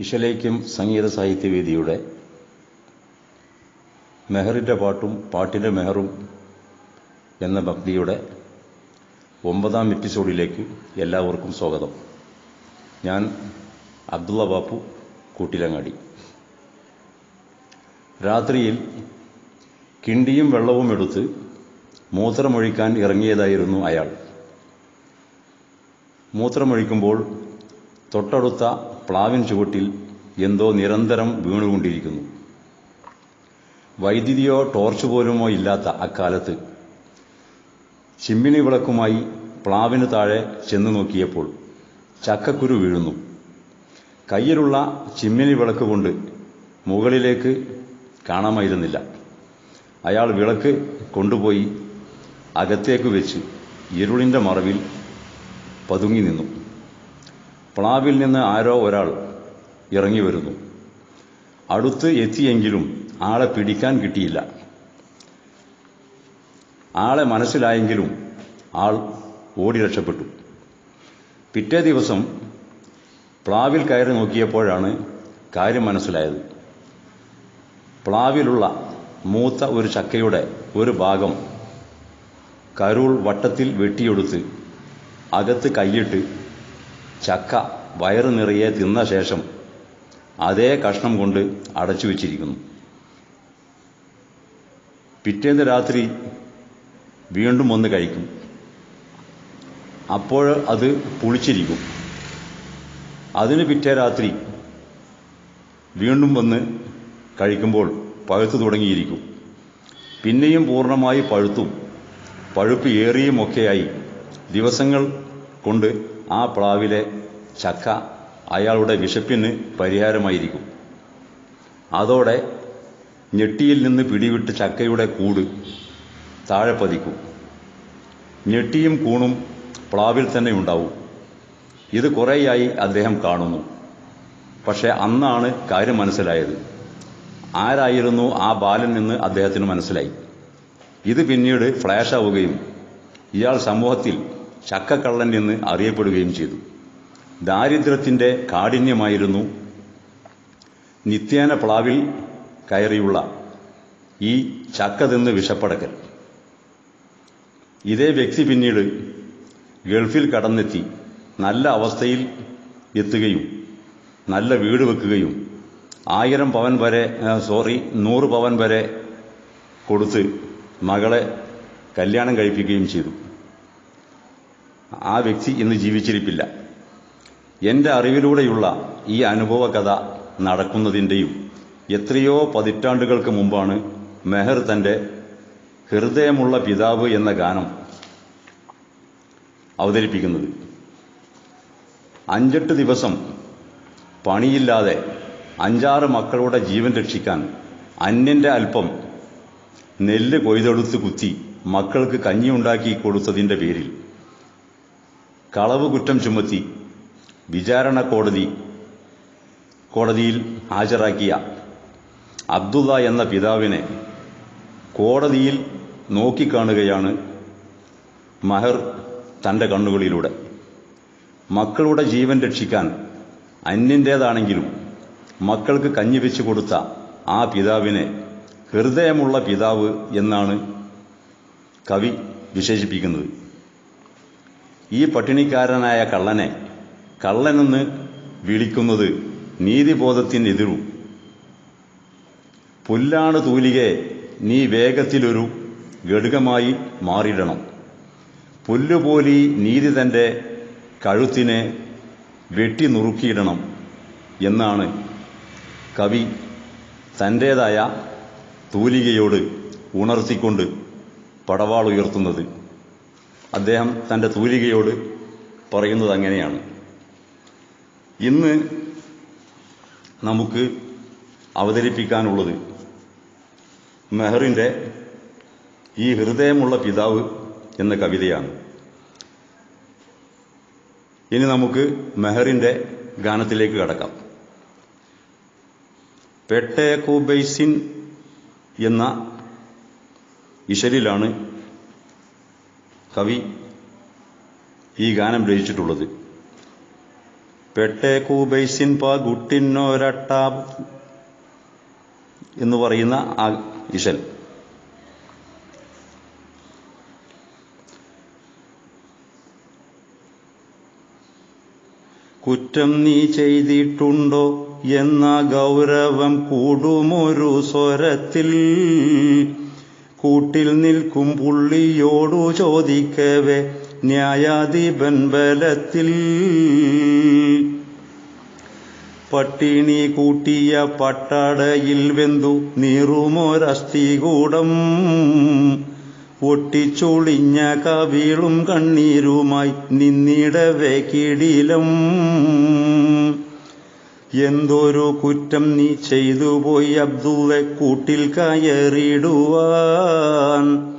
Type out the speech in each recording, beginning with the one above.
ഇശലേക്കും സംഗീത സാഹിത്യവേദിയുടെ മെഹറിന്റെ പാട്ടും പാട്ടിന്റെ മെഹറും എന്ന ഭക്തിയുടെ ഒമ്പതാം എപ്പിസോഡിലേക്ക് എല്ലാവർക്കും സ്വാഗതം. ഞാൻ അബ്ദുള്ള ബാപ്പു കൂട്ടിലങ്ങാടി. രാത്രിയിൽ കിണ്ടിയും വെള്ളവും എടുത്ത് മൂത്രമൊഴിക്കാൻ ഇറങ്ങിയതായിരുന്നു അയാൾ. മൂത്രമൊഴിക്കുമ്പോൾ തൊട്ടടുത്ത പ്ലാവിൻ ചുവട്ടിൽ എന്തോ നിരന്തരം വീണുകൊണ്ടിരിക്കുന്നു. വൈദ്യുതിയോ ടോർച്ച് പോലുമോ ഇല്ലാത്ത അക്കാലത്ത് ചിമ്മിണി വിളക്കുമായി പ്ലാവിന് താഴെ ചെന്നു നോക്കിയപ്പോൾ ചക്കക്കുരു വീഴുന്നു. കയ്യിലുള്ള ചിമ്മിനി വിളക്ക് കൊണ്ട് മുകളിലേക്ക് കാണാമായിരുന്നില്ല. അയാൾ വിളക്ക് കൊണ്ടുപോയി അകത്തേക്ക് വെച്ച് ഇരുളിന്റെ മറവിൽ പതുങ്ങി നിന്നു. പ്ലാവിൽ നിന്ന് ആരോ ഒരാൾ ഇറങ്ങി വരുന്നു. അടുത്ത് എത്തിയെങ്കിലും ആളെ പിടിക്കാൻ കിട്ടിയില്ല. ആളെ മനസ്സിലായെങ്കിലും ആൾ ഓടി രക്ഷപ്പെട്ടു. പിറ്റേ ദിവസം പ്ലാവിൽ കയറി നോക്കിയപ്പോഴാണ് കാര്യം മനസ്സിലായത്. പ്ലാവിലുള്ള മൂത്ത ഒരു ചക്കയുടെ ഒരു ഭാഗം കരുൾ വട്ടത്തിൽ വെട്ടിയെടുത്ത് അകത്ത് കൈയിട്ട് ചക്ക വയറ് നിറയെ തിന്ന ശേഷം അതേ കഷ്ണം കൊണ്ട് അടച്ചു വെച്ചിരിക്കുന്നു. പിറ്റേന്ന് രാത്രി വീണ്ടും ഒന്ന് കഴിക്കും. അപ്പോൾ അത് പുളിച്ചിരിക്കും. അതിന് പിറ്റേ രാത്രി വീണ്ടും വന്ന് കഴിക്കുമ്പോൾ പഴുത്തു തുടങ്ങിയിരിക്കും. പിന്നെയും പൂർണമായി പഴുത്തും പഴുപ്പ് ഏറിയുമൊക്കെയായി ദിവസങ്ങൾ കൊണ്ട് ആ പ്ലാവിലെ ചക്ക അയാളുടെ വിശപ്പിന് പരിഹാരമായിരിക്കും. അതോടെ ഞെട്ടിയിൽ നിന്ന് പിടിവിട്ട് ചക്കയുടെ കൂട് താഴെ പതിക്കും. ഞെട്ടിയും കൂണും പ്ലാവിൽ തന്നെ ഉണ്ടാവും. ഇത് കുറേയായി അദ്ദേഹം കാണുന്നു. പക്ഷേ അന്നാണ് കാര്യം മനസ്സിലായത്. ആരായിരുന്നു ആ ബാലൻ എന്ന് അദ്ദേഹത്തിന് മനസ്സിലായി. ഇത് പിന്നീട് ഫ്ലാഷ് ആവുകയും ഇയാൾ സമൂഹത്തിൽ ചക്കക്കള്ളൻ എന്ന് അറിയപ്പെടുകയും ചെയ്തു. ദാരിദ്ര്യത്തിന്റെ കാഠിന്യമായിരുന്നു നിത്യേന പ്ലാവിൽ കയറിയുള്ള ഈ ചക്ക തിന്ന് വിഷപ്പടക്കൽ ഇതേ വ്യക്തി പിന്നീട് ഗൾഫിൽ കടന്നെത്തി നല്ല അവസ്ഥയിൽ എത്തുകയും നല്ല വീട് വെക്കുകയും ആയിരം പവൻ വരെ സോറി നൂറ് പവൻ വരെ കൊടുത്ത് മകളെ കല്യാണം കഴിപ്പിക്കുകയും ചെയ്തു. ആ വ്യക്തി ഇന്ന് ജീവിച്ചിരിപ്പില്ല. എന്റെ അറിവിലൂടെയുള്ള ഈ അനുഭവ കഥ നടക്കുന്നതിന്റെയും എത്രയോ പതിറ്റാണ്ടുകൾക്ക് മുമ്പാണ് മെഹർ തന്റെ ഹൃദയമുള്ള പിതാവ് എന്ന ഗാനം അവതരിപ്പിക്കുന്നത്. അഞ്ചെട്ട് ദിവസം പണിയില്ലാതെ അഞ്ചാറ് മക്കളുടെ ജീവൻ രക്ഷിക്കാൻ അന്യന്റെ അല്പം നെല്ല് കൊയ്തെടുത്ത് കുത്തി മക്കൾക്ക് കഞ്ഞിയുണ്ടാക്കി കൊടുത്തതിന്റെ പേരിൽ കളവ് കുറ്റം ചുമത്തി വിചാരണ കോടതി കോടതിയിൽ ഹാജരാക്കിയ അബ്ദുള്ള എന്ന പിതാവിനെ കോടതിയിൽ നോക്കിക്കാണുകയാണ് മഹർ തന്റെ കണ്ണുകളിലൂടെ. മക്കളുടെ ജീവൻ രക്ഷിക്കാൻ അന്യന്റേതാണെങ്കിലും മക്കൾക്ക് കഞ്ഞി വെച്ച് കൊടുത്ത ആ പിതാവിനെ ഹൃദയമുള്ള പിതാവ് എന്നാണ് കവി വിശേഷിപ്പിക്കുന്നത്. ഈ പട്ടിണിക്കാരനായ കള്ളനെ കള്ളനെന്ന് വിളിക്കുന്നത് നീതിബോധത്തിനെതിരും പുല്ലാണ് തൂലികെ നീ വേഗത്തിലൊരു ഘടകമായി മാറിയിടണം. പുല്ലുപോലി നീതി തന്റെ കഴുത്തിനെ വെട്ടി നുറുക്കിയിടണം എന്നാണ് കവി തന്റേതായ തൂലികയോട് ഉണർത്തിക്കൊണ്ട് പടവാൾ ഉയർത്തുന്നത് അദ്ദേഹം തന്റെ തൂലികയോട് പറയുന്നത് അങ്ങനെയാണ്. ഇന്ന് നമുക്ക് അവതരിപ്പിക്കാനുള്ളത് മെഹറിന്റെ ഈ ഹൃദയമുള്ള പിതാവ് എന്ന കവിതയാണ്. ഇനി നമുക്ക് മെഹറിന്റെ ഗാനത്തിലേക്ക് കടക്കാം. പെട്ടെ കുബൈസിൻ എന്ന ഇശലിലാണ് കവി ഈ ഗാനം രചിച്ചിട്ടുള്ളത്. പെട്ടേക്കൂബൈസിൻ പകുട്ടിന്നൊരട്ട എന്ന് പറയുന്ന ആ ഇശൽ. കുറ്റം നീ ചെയ്തിട്ടുണ്ടോ എന്ന ഗൗരവം കൂടുമൊരു സ്വരത്തിൽ? കൂട്ടിൽ നിൽക്കും പുള്ളിയോടു ചോദിക്കവേ ന്യായാധിപൻ ബലത്തിൽ. പട്ടിണി കൂട്ടിയ പട്ടടയിൽ വെന്തു നീറുമൊരസ്ഥികൂടം ഒട്ടിച്ചൊളിഞ്ഞ കവിളും കണ്ണീരുമായി നിന്നിടവേ കിടിലം. എന്തൊരു കുറ്റം നീ ചെയ്തു പോയി അബ്ദുള്ള കൂട്ടിൽ കയറിടുവാൻ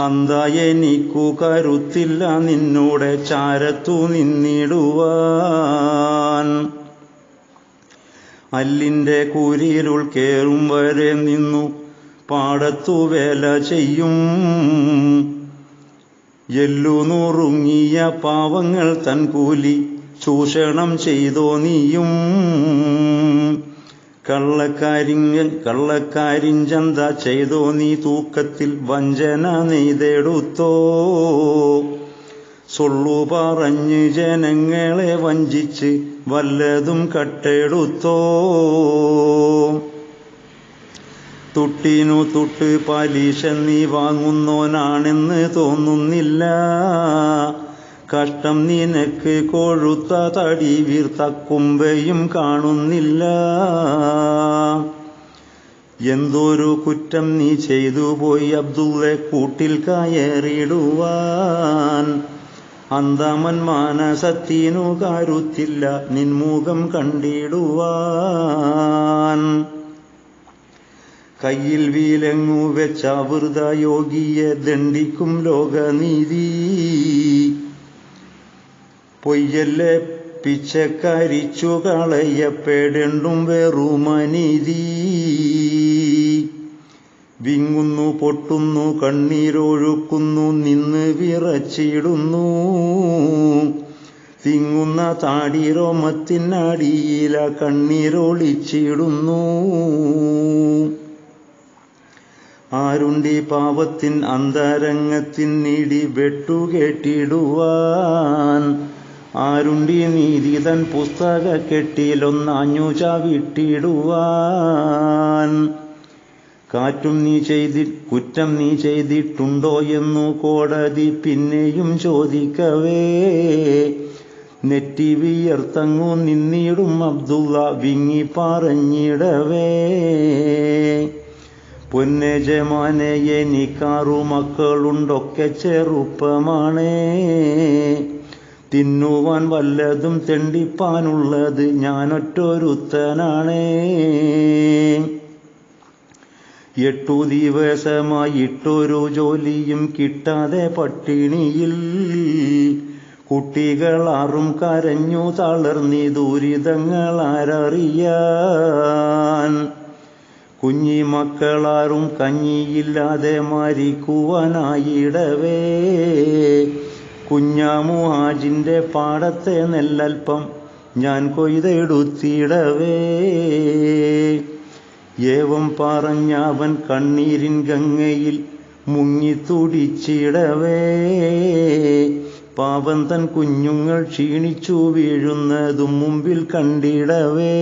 അന്താ എനിക്കു കരുത്തില്ല നിന്നൂടെ ചാരത്തു നിന്നിടുവാൻ. അല്ലിന്റെ കുരിയിലുൾ കേറും വരെ നിന്നു പാടത്തു വേല ചെയ്യും. എല്ലു നുറുങ്ങിയ പാവങ്ങൾ തൻ കൂലി ചൂഷണം ചെയ്തോ നീയും? കള്ളക്കാരി കള്ളക്കാരിഞ്ചന്ത ചെയ്തോ നീ? തൂക്കത്തിൽ വഞ്ചന നെയ്തെടുത്തോ? സൊള്ളു പറഞ്ഞ് ജനങ്ങളെ വഞ്ചിച്ച് വല്ലതും കട്ടെടുത്തോ? തുട്ടിനു തുട്ട് പലിശ നീ വാങ്ങുന്നോനാണെന്ന് തോന്നുന്നില്ല. കഷ്ടം നിനക്ക് കൊഴുത്ത തടി വീർത്ത കുമ്പയും കാണുന്നില്ല. എന്തൊരു കുറ്റം നീ ചെയ്തു പോയി അബ്ദുള്ള കൂട്ടിൽ കയറിടുവാൻ അന്തമൻ മാനസത്തിനു കരുത്തില്ല നിൻമുഖം കണ്ടിടുവാൻ. കയ്യിൽ വീലങ്ങു വെച്ച വൃത യോഗിയെ ദണ്ഡിക്കും ലോകനീതി. പൊയ്യല്ലേ പിച്ചക്കരിച്ചു കളയപ്പെടേണ്ടും വെറുമനീതി. വിങ്ങുന്നു പൊട്ടുന്നു കണ്ണീരൊഴുക്കുന്നു നിന്ന് വിറച്ചിടുന്നു. തിങ്ങുന്ന താടിരോമത്തിനടിയില കണ്ണീരൊളിച്ചിടുന്നു. ആരുണ്ടി പാവത്തിൻ അന്തരംഗത്തിനിടി വെട്ടുകെട്ടിടുവാൻ ആരുണ്ടി നീതി തൻ പുസ്തക കെട്ടിയിലൊന്നാഞ്ഞു ചാവിട്ടിടുവാൻ കാറ്റും നീ ചെയ്തി കുറ്റം നീ ചെയ്തിട്ടുണ്ടോ എന്നു കോടതി പിന്നെയും ചോദിക്കവേ. നെറ്റി വിയർത്തങ്ങു നിന്നിടും അബ്ദുള്ള വിങ്ങി പറഞ്ഞിടവേ. പൊന്നജമാനെ എനിക്കാറു മക്കളുണ്ടൊക്കെ ചെറുപ്പമാണേ. തിന്നുവാൻ വല്ലതും തെണ്ടിപ്പാനുള്ളത് ഞാനൊറ്റൊരുത്തനാണേ. എട്ടു ദിവസമായിട്ടൊരു ജോലിയും കിട്ടാതെ പട്ടിണിയിൽ. കുട്ടികളാറും കരഞ്ഞു തളർന്നി ദുരിതങ്ങൾ ആരറിയാൻ. കുഞ്ഞി മക്കളാറും കഞ്ഞിയില്ലാതെ മരിക്കുവാനായിടവേ. കുഞ്ഞാമുഹാജിന്റെ പാടത്തെ നെല്ലൽപ്പം ഞാൻ കൊയ്തെടുത്തിടവേ. ഏവം പറഞ്ഞവൻ കണ്ണീരിൻ ഗംഗയിൽ മുങ്ങിത്തുടിച്ചിടവേ പാവം തൻ കുഞ്ഞുങ്ങൾ ക്ഷീണിച്ചു വീഴുന്നതും മുമ്പിൽ കണ്ടിടവേ.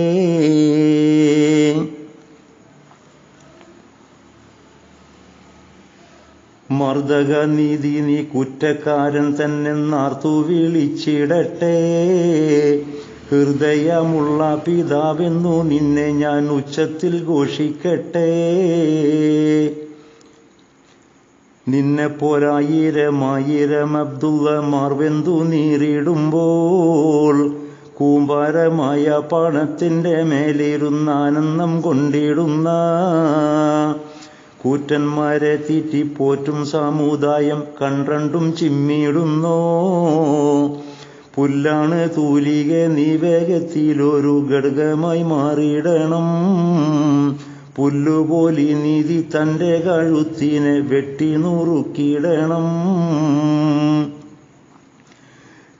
മർദ്ദക നീതി നീ കുറ്റക്കാരൻ തന്നെ നാർത്തു വിളിച്ചിടട്ടെ. ഹൃദയമുള്ള പിതാവെന്നു നിന്നെ ഞാൻ ഉച്ചത്തിൽ ഘോഷിക്കട്ടെ. നിന്നെ പോരായിരമായിരം അബ്ദുള്ള മാർവെന്തു നീറിടുമ്പോൾ കൂമ്പാരമായ പണത്തിന്റെ മേലിരുന്നാനന്ദം കൊണ്ടിടുന്ന കൂറ്റന്മാരെ തീറ്റിപ്പോറ്റും സമുദായം കണ്ടണ്ടും ചിമ്മിയിടുന്നോ. പുല്ലാണ് തൂലിക നീ വേഗത്തിലൊരു ഘടകമായി മാറിയിടണം. പുല്ലുപോലി നീതി തന്റെ കഴുത്തിനെ വെട്ടി നുറുക്കിയിടണം.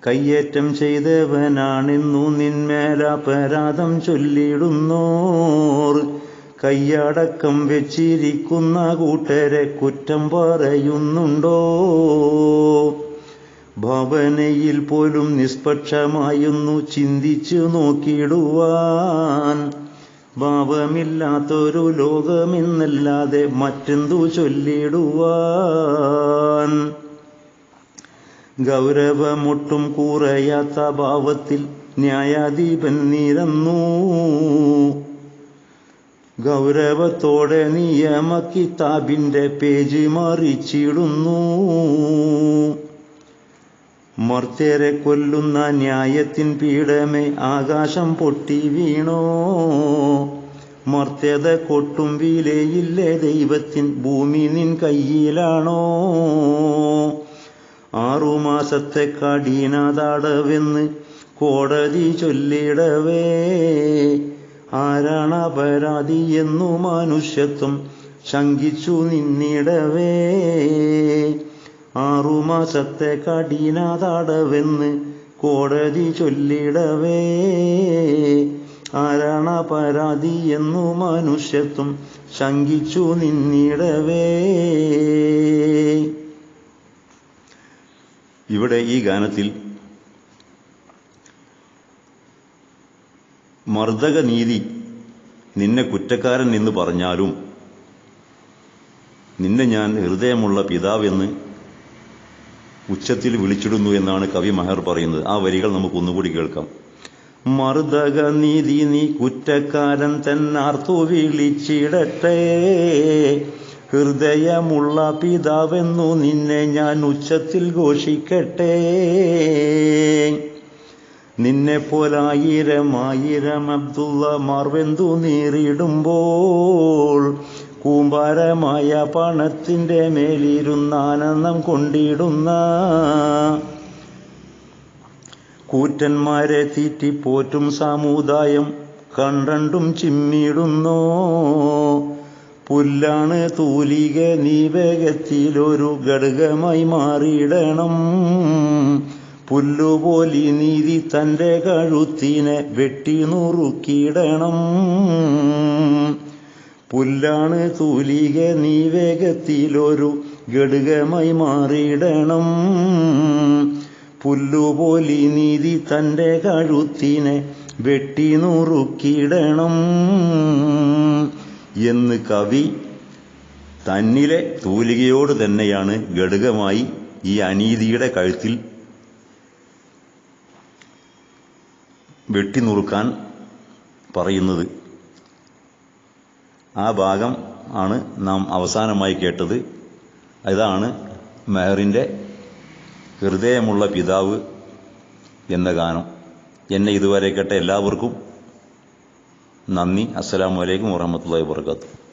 കയ്യേറ്റം ചെയ്തവനാണെന്നു നിന്മേലപരാധം ചൊല്ലിടുന്നോർ കയ്യടക്കം വെച്ചിരിക്കുന്ന കൂട്ടരെ കുറ്റം പറയുന്നുണ്ടോ? ഭാവനയിൽ പോലും നിഷ്പക്ഷമായൊന്നു ചിന്തിച്ചു നോക്കിയിടുവാൻ ഭാവമില്ലാത്തൊരു ലോകമെന്നല്ലാതെ മറ്റെന്തു ചൊല്ലിടുവാൻ ഗൗരവമൊട്ടും കൂറയാത്ത ഭാവത്തിൽ ന്യായാധിപൻ നിരന്നു. ഗൗരവത്തോടെ നിയമ കിതാബിന്റെ പേജ് മറിച്ചിടുന്നു. മർത്യരെ കൊല്ലുന്ന ന്യായത്തിൻ പീഠമേ ആകാശം പൊട്ടി വീണോ? മർത്യത കൊട്ടും വിലയില്ലേ ദൈവത്തിൻ ഭൂമി നിൻ കയ്യിലാണോ? ആറുമാസത്തെ കഠിനതടവെന്ന് കോടതി ചൊല്ലിടവേ. ആരാണ് അപരാധി എന്നു മനുഷ്യത്വം ശങ്കിച്ചു നിന്നിടവേ. ആറുമാസത്തെ കഠിനതടവെന്ന് കോടതി ചൊല്ലിടവേ. ആരാണ് അപരാധി എന്നു മനുഷ്യത്വം ശങ്കിച്ചു നിന്നിടവേ. ഇവിടെ ഈ ഗാനത്തിൽ മർദ്ദക നീതി നിന്നെ കുറ്റക്കാരൻ എന്ന് പറഞ്ഞാലും നിന്നെ ഞാൻ ഹൃദയമുള്ള പിതാവെന്ന് ഉച്ചത്തിൽ വിളിച്ചിടുന്നു എന്നാണ് കവി മഹർ പറയുന്നത്. ആ വരികൾ നമുക്ക് ഒന്നുകൂടി കേൾക്കാം. മർദ്ദക നീതി നീ കുറ്റക്കാരൻ തന്നാർത്തു വിളിച്ചിടട്ടെ. ഹൃദയമുള്ള പിതാവെന്നു നിന്നെ ഞാൻ ഉച്ചത്തിൽ ഘോഷിക്കട്ടെ. നിന്നെ പോലായിരം ആയിരം അബ്ദുള്ള മാർവെന്തു നീറിടുമ്പോൾ കൂമ്പാരമായ പണത്തിന്റെ മേലിരുന്നാനന്ദം കൊണ്ടിടുന്ന കൂറ്റന്മാരെ തീറ്റിപ്പോറ്റും സമുദായം കണ്ടണ്ടും ചിമ്മിടുന്നോ. പുല്ലാണ് തൂലിക നീ വേഗത്തിലൊരു ഘടകമായി മാറിയിടണം. പുല്ലുപോലി നീതി തന്റെ കഴുത്തിനെ വെട്ടി നുറുക്കിയിടണം. പുല്ലാണ് തൂലിക നീ വേഗത്തിലൊരു ഘടകമായി മാറിയിടണം. പുല്ലുപോലി നീതി തന്റെ കഴുത്തിനെ വെട്ടി നുറുക്കിയിടണം. എന്ന് കവി തന്നിലെ തൂലികയോട് തന്നെയാണ് ഘടകമായി ഈ അനീതിയുടെ കഴുത്തിൽ വെട്ടിനുറുക്കാൻ പറയുന്നത്. ആ ഭാഗം ആണ് നാം അവസാനമായി കേട്ടത്. അതാണ് മെഹറിന്റെ ഹൃദയമുള്ള പിതാവ് എന്ന ഗാനം. എന്നെ ഇതുവരെ കേട്ട എല്ലാവർക്കും നന്ദി. അസ്സലാമു അലൈക്കും വറഹമത്തല്ലാഹി വാബർക്കാത്തു